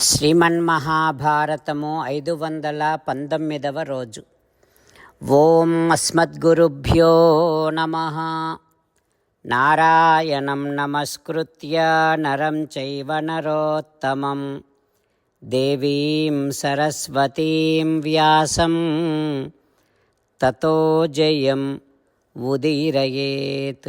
శ్రీమన్మహాభారతము ఐదు వందల పంతొమ్మిదవ రోజు. ఓం అస్మద్గురుభ్యో నమ. నారాయణం నమస్కృత్య నరం చైవ నరోత్తమం. దేవీం సరస్వతీం వ్యాసం. తతో జయం ఉదీరయేత్.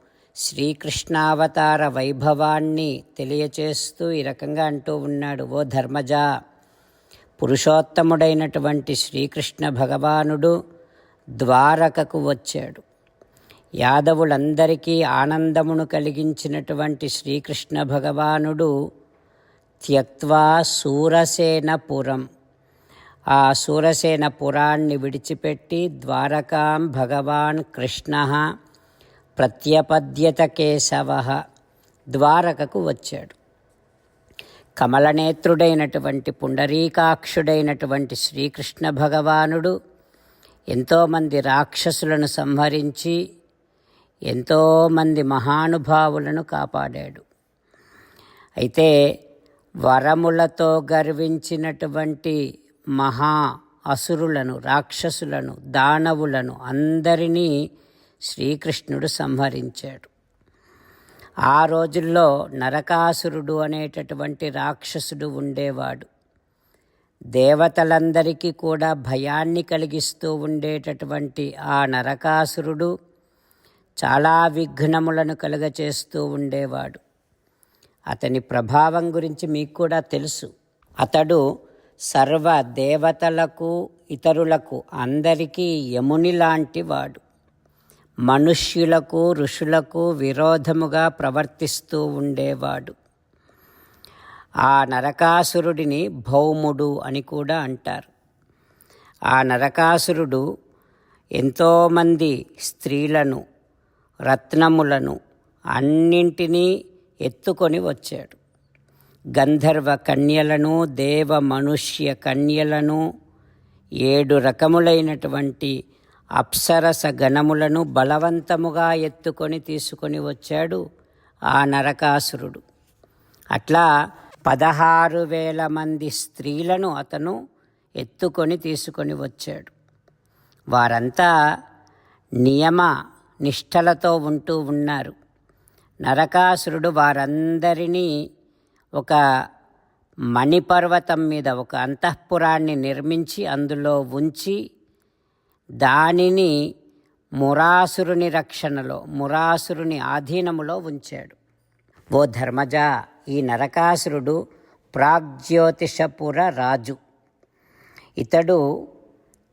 శ్రీకృష్ణావతార వైభవాన్ని తెలియచేస్తూ ఈ రకంగా అంటూ ఉన్నాడు ఓ ధర్మజ పురుషోత్తముడైనటువంటి శ్రీకృష్ణ భగవానుడు ద్వారకకు వచ్చాడు. యాదవులందరికీ ఆనందమును కలిగించినటువంటి శ్రీకృష్ణ భగవానుడు త్యక్వా సూరసేనపురం. ఆ సూరసేనపురాన్ని విడిచిపెట్టి ద్వారకాం భగవాన్ కృష్ణ ప్రత్యపద్యత కేశవ ద్వారకకు వచ్చాడు. కమలనేత్రుడైనటువంటి పుండరీకాక్షుడైనటువంటి శ్రీకృష్ణ భగవానుడు ఎంతోమంది రాక్షసులను సంహరించి ఎంతోమంది మహానుభావులను కాపాడాడు. అయితే వరములతో గర్వించినటువంటి మహా అసురులను రాక్షసులను దానవులను అందరినీ శ్రీకృష్ణుడు సంహరించాడు. ఆ రోజుల్లో నరకాసురుడు అనేటటువంటి రాక్షసుడు ఉండేవాడు. దేవతలందరికీ కూడా భయాన్ని కలిగిస్తూ ఉండేటటువంటి ఆ నరకాసురుడు చాలా విఘ్నములను కలుగచేస్తూ ఉండేవాడు. అతని ప్రభావం గురించి మీకు కూడా తెలుసు. అతడు సర్వ దేవతలకు ఇతరులకు అందరికీ యముని లాంటి వాడు. మనుష్యులకు ఋషులకు విరోధముగా ప్రవర్తిస్తూ ఉండేవాడు. ఆ నరకాసురుడిని భౌముడు అని కూడా అంటారు. ఆ నరకాసురుడు ఎంతోమంది స్త్రీలను రత్నములను అన్నింటినీ ఎత్తుకొని వచ్చాడు. గంధర్వ కన్యలను దేవ మనుష్య కన్యలను ఏడు రకములైనటువంటి అప్సరస గణములను బలవంతముగా ఎత్తుకొని తీసుకొని వచ్చాడు ఆ నరకాసురుడు. అట్లా పదహారు వేల మంది స్త్రీలను అతను ఎత్తుకొని తీసుకొని వచ్చాడు. వారంతా నియమ నిష్టలతో ఉంటూ ఉన్నారు. నరకాసురుడు వారందరినీ ఒక మణిపర్వతం మీద ఒక అంతఃపురాన్ని నిర్మించి అందులో ఉంచి దానిని మురాసురుని రక్షణలో మురాసురుని ఆధీనములో ఉంచాడు. ఓ ధర్మజ ఈ నరకాసురుడు ప్రాగ్జ్యోతిషపుర రాజు. ఇతడు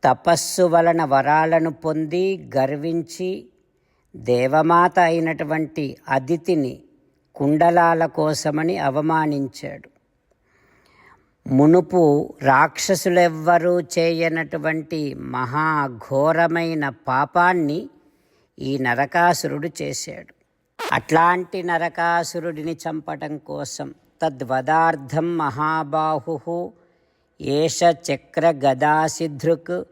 తపస్సు వలన వరాలను పొంది గర్వించి దేవమాత అయినటువంటి అదితిని కుండలాల కోసమని అవమానించాడు. మునుపు రాక్షసులెవ్వరూ చేయనటువంటి మహాఘోరమైన పాపాన్ని ఈ నరకాసురుడు చేశాడు. అట్లాంటి నరకాసురుడిని చంపటం కోసం తద్వదార్థం మహాబాహు ఏష చక్ర గదాసిధృక్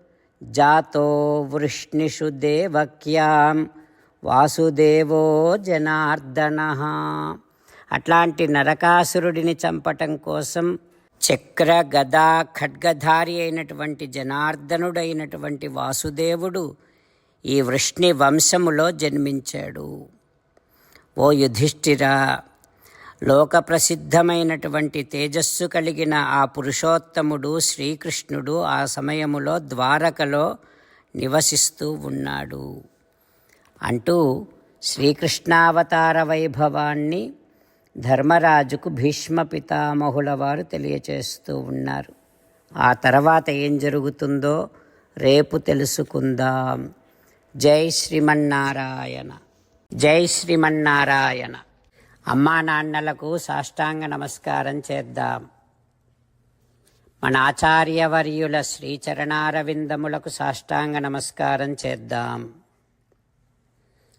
జాతో వృష్ణిషు దేవక్యాం వాసుదేవో జనార్దన. అట్లాంటి నరకాసురుడిని చంపటం కోసం చక్ర గదా ఖడ్గధారి అయినటువంటి జనార్దనుడైనటువంటి వాసుదేవుడు ఈ వృష్ణి వంశములో జన్మించాడు. ఓ యుధిష్ఠిరా లోక ప్రసిద్ధమైనటువంటి తేజస్సు కలిగిన ఆ పురుషోత్తముడు శ్రీకృష్ణుడు ఆ సమయములో ద్వారకలో నివసిస్తూ ఉన్నాడు. అంటూ శ్రీకృష్ణావతార వైభవాన్ని ధర్మరాజుకు భీష్మ పితామహుల వారు తెలియచేస్తూ ఉన్నారు. ఆ తర్వాత ఏం జరుగుతుందో రేపు తెలుసుకుందాం. జై శ్రీమన్నారాయణ. జై శ్రీమన్నారాయణ. అమ్మా నాన్నలకు సాష్టాంగ నమస్కారం చేద్దాం. మన ఆచార్యవర్యుల శ్రీచరణారవిందములకు సాష్టాంగ నమస్కారం చేద్దాం.